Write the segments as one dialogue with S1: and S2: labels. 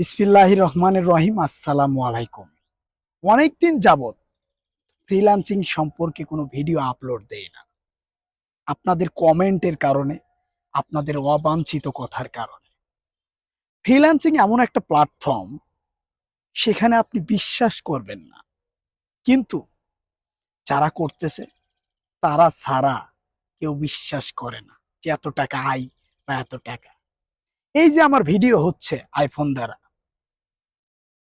S1: বিসমিল্লাহ রহমানের রহিম, আসসালামু আলাইকুম। অনেকদিন যাবত ফ্রিল্যান্সিং সম্পর্কে কোনো ভিডিও আপলোড দেয় না। আপনাদের কমেন্টের কারণে, আপনাদের অবাঞ্ছিত কথার কারণে। ফ্রিল্যান্সিং এমন একটা প্ল্যাটফর্ম সেখানে আপনি বিশ্বাস করবেন না। কিন্তু যারা করতেছে, তারা ছাড়া কেউ বিশ্বাস করে না যে এত টাকা আয় বা এত টাকা। এই যে আমার ভিডিও হচ্ছে আইফোন দ্বারা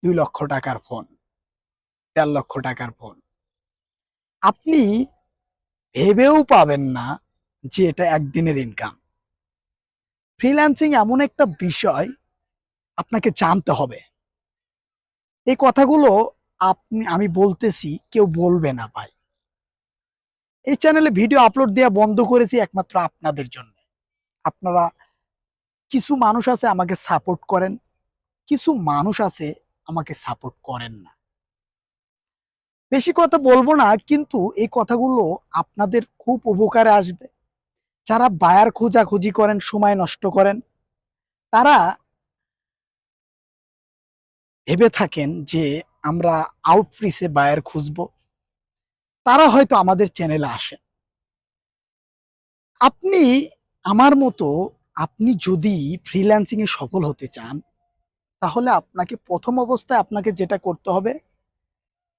S1: দুই লক্ষ টাকার ফোন দেড় লক্ষ টাকার ফোন আপনি ভেবেও পাবেন না যে এটা একদিনের ইনকাম ফ্রিল্যান্সিং এমন একটা বিষয় আপনাকে জানতে হবে। এই কথাগুলো আপনি, আমি বলতেছি, কেউ বলবে না ভাই। এই চ্যানেলে ভিডিও আপলোড দেওয়া বন্ধ করেছি একমাত্র আপনাদের জন্য। আপনারা, কিছু মানুষ আছে আমাকে সাপোর্ট করেন, কিছু মানুষ আছে আমাকে সাপোর্ট করেন না। বেশি কথা বলব না, কিন্তু এই কথাগুলো আপনাদের খুব উপকারে আসবে। যারা বায়ার খোঁজাখুঁজি করেন, সময় নষ্ট করেন, তারা ভেবে থাকেন যে আমরা আউটফ্রিসে বায়ার খুঁজব। তারা হয়তো আমাদের চ্যানেলে আসেন। আপনি, আমার মতো, আপনি যদি ফ্রিল্যান্সিং এ সফল হতে চান তাহলে আপনাকে প্রথম অবস্থায় আপনাকে যেটা করতে হবে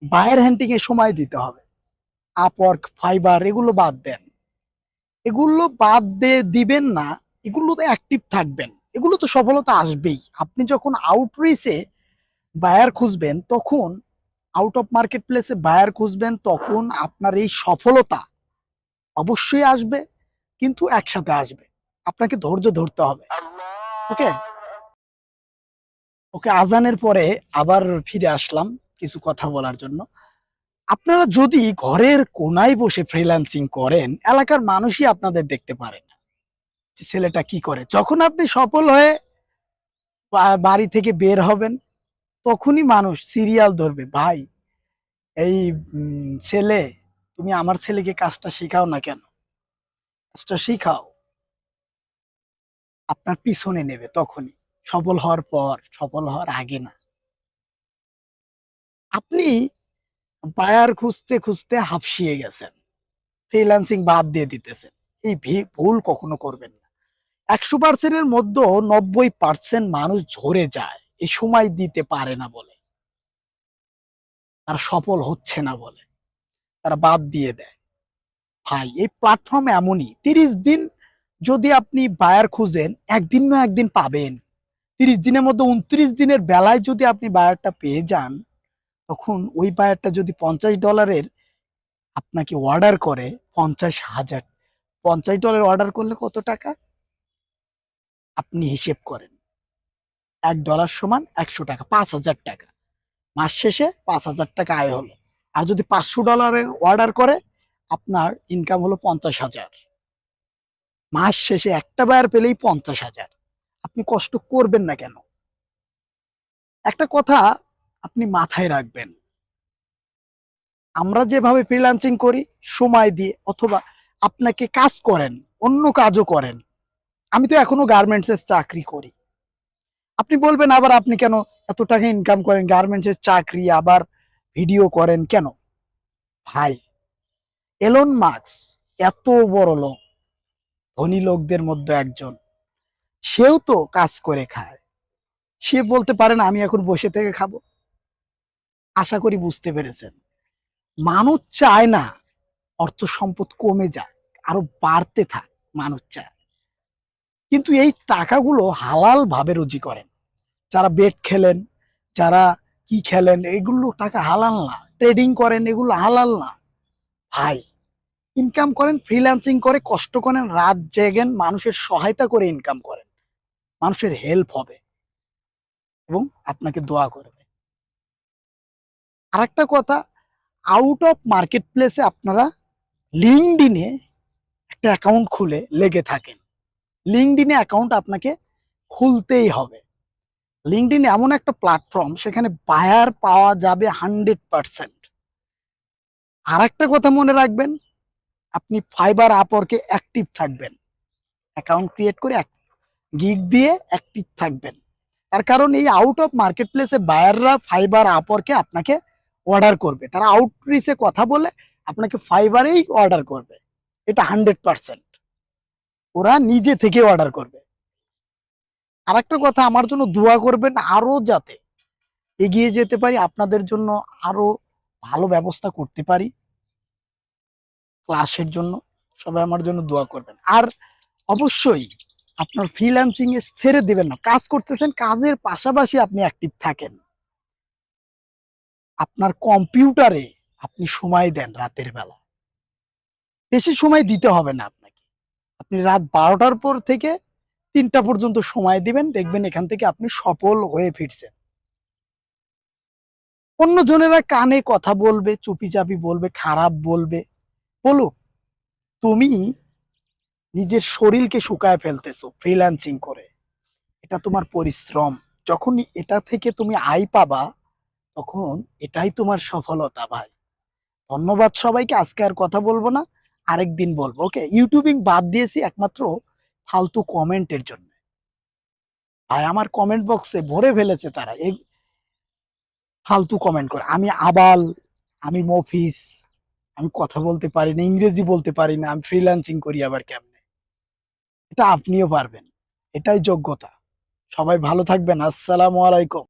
S1: বায়ার হ্যান্ডিং এ সময় দিতে হবে। আপওয়ার্ক ফাইবার এগুলো বাদ দেন। এগুলো বাদ দিয়ে দিবেন না এগুলো তো অ্যাক্টিভ থাকবেন। এগুলো তো সফলতা আসবেই। আপনি যখন আউটরিচে বায়ার খুঁজবেন তখন আউট অফ মার্কেট প্লেসে বায়ার খুঁজবেন তখন আপনার এই সফলতা অবশ্যই আসবে কিন্তু একসাথে আসবে। আপনাকে ধৈর্য ধরতে হবে। ওকে ওকে আজানের পরে আবার ফিরে আসলাম কিছু কথা বলার জন্য। আপনারা যদি ঘরের কোনায় বসে ফ্রিল্যান্সিং করেন, এলাকার মানুষই আপনাদের দেখতে পারে না যে ছেলেটা কি করে। যখন আপনি সফল হয়ে বাড়ি থেকে বের হবেন, তখনই মানুষ সিরিয়াল ধরবে, ভাই, এই ছেলে, তুমি আমার ছেলেকে কাজটা শেখাও না কেন? কাজটা শিখাও। আপনার পিছনে নেবে তখনই। সফল হওয়ার পর, সফল হওয়ার আগে না। আপনি বায়ার খুঁজতে খুঁজতে হাফসিয়ে গেছেন। ফ্রিল্যান্সিং বাদ দিয়ে দিতেছেন। এই ভুল কখনো করবেন না। একশো পার্সেন্টের মধ্যে নব্বই পার্সেন্ট মানুষ ঝরে যায়। এই সময় দিতে পারে না বলে। তারা সফল হচ্ছে না বলে। তারা বাদ দিয়ে দেয়। ভাই, এই প্ল্যাটফর্ম এমনই। তিরিশ দিন যদি আপনি বায়ার খুঁজেন, একদিন না একদিন পাবেন। তিরিশ দিনের মধ্যে উনত্রিশ দিনের বেলায় যদি আপনি বায়ারটা পেয়ে যান, তখন ওই বায়ারটা যদি পঞ্চাশ ডলারের আপনাকে অর্ডার করে পঞ্চাশ হাজার। পঞ্চাশ ডলার অর্ডার করলে কত টাকা? আপনি হিসেব করেন। এক ডলার সমান একশো টাকা, পাঁচ হাজার টাকা। মাস শেষে পাঁচ হাজার টাকা আয় হলো। আর যদি পাঁচশো ডলারের অর্ডার করে, আপনার ইনকাম হলো পঞ্চাশ হাজার। মাস শেষে একটা বায়ার পেলেই পঞ্চাশ হাজার। আপনি কষ্ট করবেন না কেন? একটা কথা আপনি মাথায় রাখবেন। আমরা যেভাবে ফ্রিল্যান্সিং করি, সময় দিয়ে অথবা আপনাকে কাজ করেন, অন্য কাজও করেন, আমি তো এখনও গার্মেন্টসের চাকরি করি। আপনি বলবেন, আবার আপনি কেন এত টাকা ইনকাম করেন গার্মেন্টসের চাকরি, আবার ভিডিও করেন কেন? ভাই এলন মার্কস এত বড় লোক, ধনী লোকদের মধ্যে একজন। সেও তো কাজ করে খায়। সে বলতে পারে না, আমি এখন বসে থেকে খাব। আশা করি বুঝতে পেরেছেন। মানুষ চায় না, অর্থ সম্পদ কমে যাক, আরও বাড়তে থাক মানুষ চায়। কিন্তু এই টাকাগুলো হালাল ভাবে রুজি করেন। যারা বেট খেলেন, যারা কি খেলেন, এগুলো টাকা হালাল না। ট্রেডিং করেন, এগুলো হালাল না। ভাই ইনকাম করেন ফ্রিল্যান্সিং করে, কষ্ট করেন, রাত জেগেন, মানুষের সহায়তা করে ইনকাম করেন। মানুষের হেল্প হবে এবং আপনাকে দোয়া করবে। আরেকটা কথা আউট অফ মার্কেট প্লেসে আপনারা লিঙ্কডিনে একটা অ্যাকাউন্ট খুলে লেগে থাকেন। লিঙ্কডিনে অ্যাকাউন্ট আপনাকে খুলতেই হবে। লিঙ্কডিন এমন একটা প্ল্যাটফর্ম সেখানে বায়ার পাওয়া যাবে হান্ড্রেড পার্সেন্ট আর একটা কথা মনে রাখবেন, আপনি ফাইবার আপওয়ার্কে অ্যাক্টিভ থাকবেন। অ্যাকাউন্ট ক্রিয়েট করে গিগ দিয়ে অ্যাক্টিভ থাকবেন। তার কারণ এই আউট অফ মার্কেট প্লেসে বায়াররা ফাইবার আপরকে আপনাকে অর্ডার করবে। তারা আউটরিচে কথা বলে আপনাকে ফাইবারেই অর্ডার করবে। এটা হান্ড্রেড পার্সেন্ট ওরা নিজে থেকে অর্ডার করবে। আর একটা কথা, আমার জন্য দোয়া করবেন আরও যাতে এগিয়ে যেতে পারি, আপনাদের জন্য আরও ভালো ব্যবস্থা করতে পারি। ক্লাসের জন্য সবাই আমার জন্য দোয়া করবেন। আর অবশ্যই আপনার ফ্রিল্যান্সিং এ ছেড়ে দিবেন না। কাজ করতেছেন, কাজের পাশাপাশি আপনি অ্যাক্টিভ থাকেন। আপনার কম্পিউটারে আপনি সময় দেন রাতের বেলা। বেশি সময় দিতে হবে না আপনাকে। আপনি রাত বারোটার পর থেকে তিনটা পর্যন্ত সময় দিবেন, দেখবেন এখান থেকে আপনি সফল হয়ে ফিরছেন। অন্য জনেরা কানে কথা বলবে চুপি চাপি বলবে, খারাপ বলবে। বলুক, তুমি নিজের শরীরকে শুকায় ফেলতেছো ফ্রিল্যান্সিং করে। এটা তোমার পরিশ্রম। যখন এটা থেকে তুমি আয় পাবা, তখন এটাই তোমার সফলতা ভাই। ধন্যবাদ সবাইকে, আজকে আর কথা বলব না, আরেকদিন বলব, ওকে? ইউটিউবিং বাদ দিয়েছি একমাত্র ফালতু কমেন্টের জন্য। ভাই, আমার কমেন্ট বক্সে ভরে ফেলেছে তারা। এই ফালতু কমেন্ট করে। আমি আবাল, আমি মফিস আমি কথা বলতে পারি না, ইংরেজি বলতে পারি না, আমি ফ্রিল্যান্সিং করি আবার কেমনে? এটা আপনিও পারবেন। এটাই যোগ্যতা। সবাই ভালো থাকবেন। আসসালামু আলাইকুম।